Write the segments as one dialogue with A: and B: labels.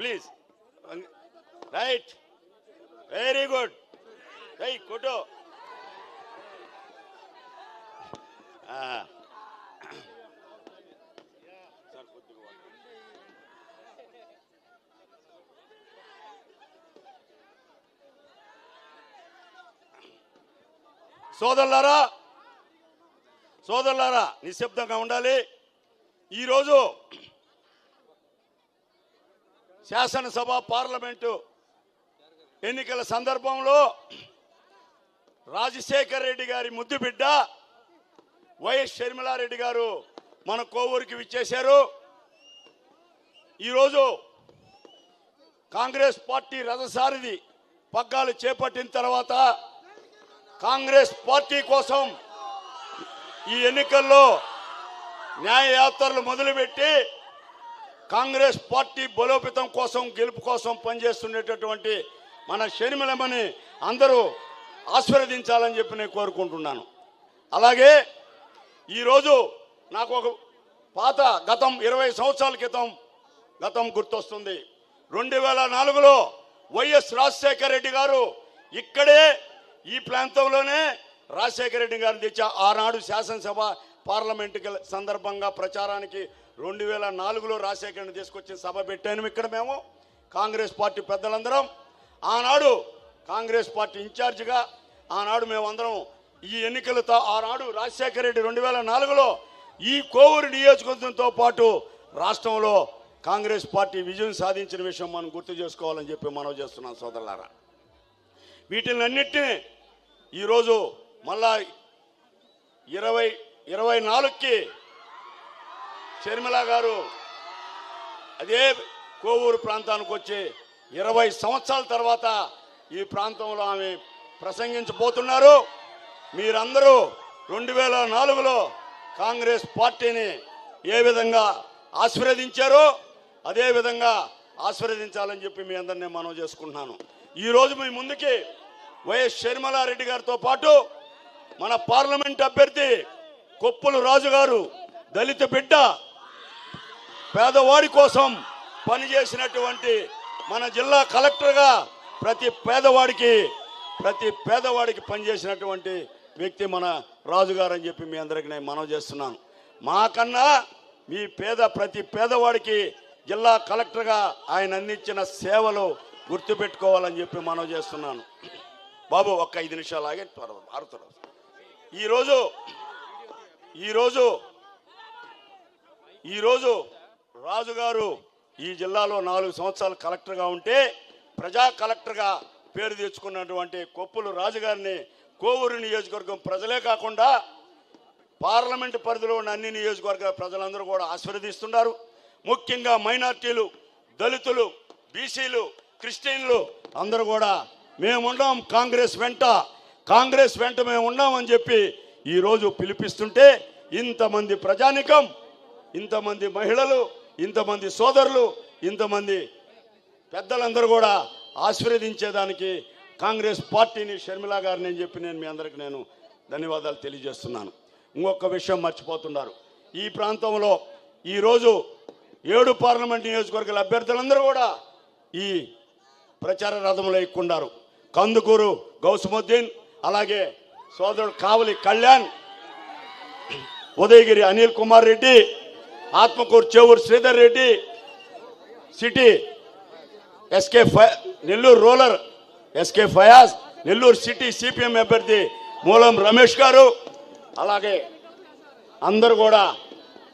A: Please. Right. Very good. రై కొట్టు. సోదరులారా సోదరులారా నిశ్శబ్దంగా ఉండాలి. ఈరోజు శాసనసభ పార్లమెంటు ఎన్నికల సందర్భంలో రాజశేఖర్ రెడ్డి గారి ముద్దు బిడ్డ వైఎస్ షర్మిలారెడ్డి గారు మన కోవూరికి విచ్చేశారు. ఈరోజు కాంగ్రెస్ పార్టీ రథసారిది పగ్గాలు చేపట్టిన తర్వాత కాంగ్రెస్ పార్టీ కోసం ఈ ఎన్నికల్లో న్యాయయాత్రలు మొదలుపెట్టి కాంగ్రెస్ పార్టీ బలోపేతం కోసం గెలుపు కోసం పనిచేస్తున్నటువంటి మన శనిమలమని అందరూ ఆశీర్వదించాలని చెప్పి నేను కోరుకుంటున్నాను. అలాగే ఈరోజు నాకు ఒక పాత గతం ఇరవై సంవత్సరాల క్రితం గతం గుర్తొస్తుంది. రెండు వేల నాలుగులో వైఎస్ రాజశేఖర రెడ్డి గారు ఇక్కడే ఈ ప్రాంతంలోనే రాజశేఖర రెడ్డి గారిని తెచ్చా ఆనాడు శాసనసభ పార్లమెంటుకి సందర్భంగా ప్రచారానికి రెండు వేల నాలుగులో రాజశేఖరని తీసుకొచ్చి సభ పెట్టాను ఇక్కడ మేము. కాంగ్రెస్ పార్టీ పెద్దలందరం. ఆనాడు కాంగ్రెస్ పార్టీ ఇన్ఛార్జిగా ఆనాడు మేమందరం ఈ ఎన్నికలతో ఆనాడు రాజశేఖర రెడ్డి రెండు వేల నాలుగులో ఈ కోవూరు నియోజకవర్గంతో పాటు రాష్ట్రంలో కాంగ్రెస్ పార్టీ విజయం సాధించిన విషయం మనం గుర్తు చేసుకోవాలని చెప్పి మనం చేస్తున్నాం సోదరులారా. వీటిని అన్నిటినీ ఈరోజు మళ్ళా ఇరవై ఇరవై నాలుగుకి షర్మిల గారు అదే కోవూరు ప్రాంతానికి వచ్చి ఇరవై సంవత్సరాల తర్వాత ఈ ప్రాంతంలో ఆమె ప్రసంగించబోతున్నారు. మీరందరూ రెండు వేల నాలుగులో కాంగ్రెస్ పార్టీని ఏ విధంగా ఆశీర్వదించారో అదే విధంగా ఆశీర్వదించాలని చెప్పి మీ అందరినీ మనం చేసుకుంటున్నాను. ఈరోజు మీ ముందుకి వైఎస్ షర్మిలారెడ్డి గారితో పాటు మన పార్లమెంట్ అభ్యర్థి కొప్పుల రాజుగారు దళిత బిడ్డ పేదవాడి కోసం పనిచేసినటువంటి మన జిల్లా కలెక్టర్గా ప్రతి పేదవాడికి ప్రతి పేదవాడికి పనిచేసినటువంటి వ్యక్తి మన రాజుగారు అని చెప్పి మీ అందరికి నేను మనవి చేస్తున్నాను. మాకన్నా మీ పేద ప్రతి పేదవాడికి జిల్లా కలెక్టర్గా ఆయన అందించిన సేవలు గుర్తుపెట్టుకోవాలని చెప్పి మనవి చేస్తున్నాను. బాబు ఒక్క ఐదు నిమిషాలు ఆగే త్వర మారుతున్నారు. ఈరోజు ఈరోజు ఈరోజు రాజుగారు ఈ జిల్లాలో నాలుగు సంవత్సరాలు కలెక్టర్గా ఉంటే ప్రజా కలెక్టర్గా పేరు తెచ్చుకున్నటువంటి కొప్పులు రాజుగారిని కోవూరు నియోజకవర్గం ప్రజలే కాకుండా పార్లమెంట్ పరిధిలో ఉన్న అన్ని నియోజకవర్గాల ప్రజలందరూ కూడా ఆశీర్వదిస్తున్నారు. ముఖ్యంగా మైనార్టీలు దళితులు బీసీలు క్రిస్టియన్లు అందరూ కూడా మేమున్నాం కాంగ్రెస్ వెంట. కాంగ్రెస్ వెంట మేము ఉన్నామని చెప్పి ఈరోజు పిలిపిస్తుంటే ఇంతమంది ప్రజానికం ఇంతమంది మహిళలు ఇంతమంది సోదరులు ఇంతమంది పెద్దలందరూ కూడా ఆశీర్వదించేదానికి కాంగ్రెస్ పార్టీని షర్మిలా గారిని అని చెప్పి నేను మీ అందరికి నేను ధన్యవాదాలు తెలియజేస్తున్నాను. ఇంకొక విషయం మర్చిపోతున్నారు. ఈ ప్రాంతంలో ఈరోజు ఏడు పార్లమెంట్ నియోజకవర్గాల అభ్యర్థులందరూ కూడా ఈ ప్రచార రథంలో ఎక్కున్నారు కందుకూరు గౌసముద్దీన్ అలాగే సోదరుడు కావలి కళ్యాణ్ ఉదయగిరి అనిల్ కుమార్ రెడ్డి ఆత్మకూరు చేవూరు శ్రీధర్ రెడ్డి సిటీ ఎస్కే ఫై Nellore rural SK Fayaz Nellore city CPM అభ్యర్థి మూలం రమేష్ గారు అలాగే అందరు కూడా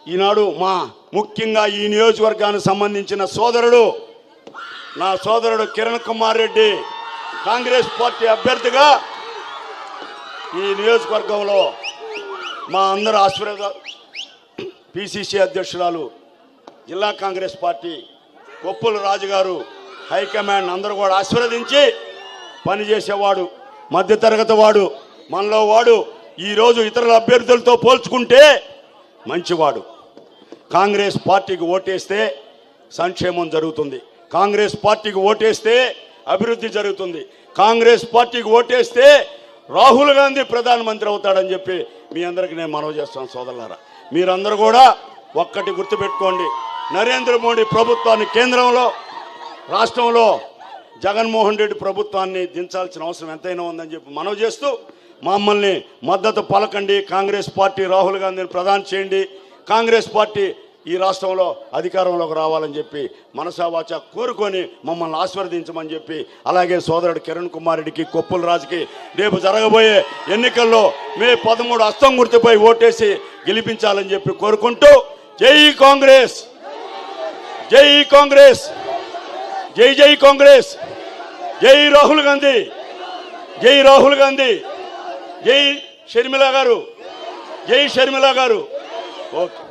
A: ఈనాడు మా ముఖ్యంగా ఈ నియోజకవర్గానికి సంబంధించిన సోదరుడు నా సోదరుడు కిరణ్ కుమార్ రెడ్డి కాంగ్రెస్ పార్టీ అభ్యర్థిగా ఈ నియోజకవర్గంలో మా అందరు ఆశీర్వాద పిసిసి అధ్యక్షురాలు జిల్లా కాంగ్రెస్ పార్టీ కొప్పుల రాజు గారు హైకమాండ్ అందరూ కూడా ఆశీర్వదించి పనిచేసేవాడు మధ్యతరగతి వాడు మనలో వాడు ఈరోజు ఇతరుల అభ్యర్థులతో పోల్చుకుంటే మంచివాడు. కాంగ్రెస్ పార్టీకి ఓటేస్తే సంక్షేమం జరుగుతుంది. కాంగ్రెస్ పార్టీకి ఓటేస్తే అభివృద్ధి జరుగుతుంది. కాంగ్రెస్ పార్టీకి ఓటేస్తే రాహుల్ గాంధీ ప్రధానమంత్రి అవుతాడని చెప్పి మీ అందరికి నేను మనవి చేస్తాను సోదరులారా. మీరందరూ కూడా ఒక్కటి గుర్తుపెట్టుకోండి. నరేంద్ర మోడీ ప్రభుత్వాన్ని కేంద్రంలో రాష్ట్రంలో జగన్మోహన్ రెడ్డి ప్రభుత్వాన్ని దించాల్సిన అవసరం ఎంతైనా ఉందని చెప్పి మనవి చేస్తూ మమ్మల్ని మద్దతు పలకండి. కాంగ్రెస్ పార్టీ రాహుల్ గాంధీని ప్రధాని చేయండి. కాంగ్రెస్ పార్టీ ఈ రాష్ట్రంలో అధికారంలోకి రావాలని చెప్పి మనసావాచ కోరుకొని మమ్మల్ని ఆశీర్వదించమని చెప్పి అలాగే సోదరుడు కిరణ్ కుమార్ రెడ్డికి కొప్పుల రాజుకి రేపు జరగబోయే ఎన్నికల్లో మే పదమూడు అస్తం గుర్తుపై ఓటేసి గెలిపించాలని చెప్పి కోరుకుంటూ జై కాంగ్రెస్! జై కాంగ్రెస్! జై జై కాంగ్రెస్! జై రాహుల్ గాంధీ! జై రాహుల్ గాంధీ! జై షర్మిల గారు! జై షర్మిల గారు! ఓకే.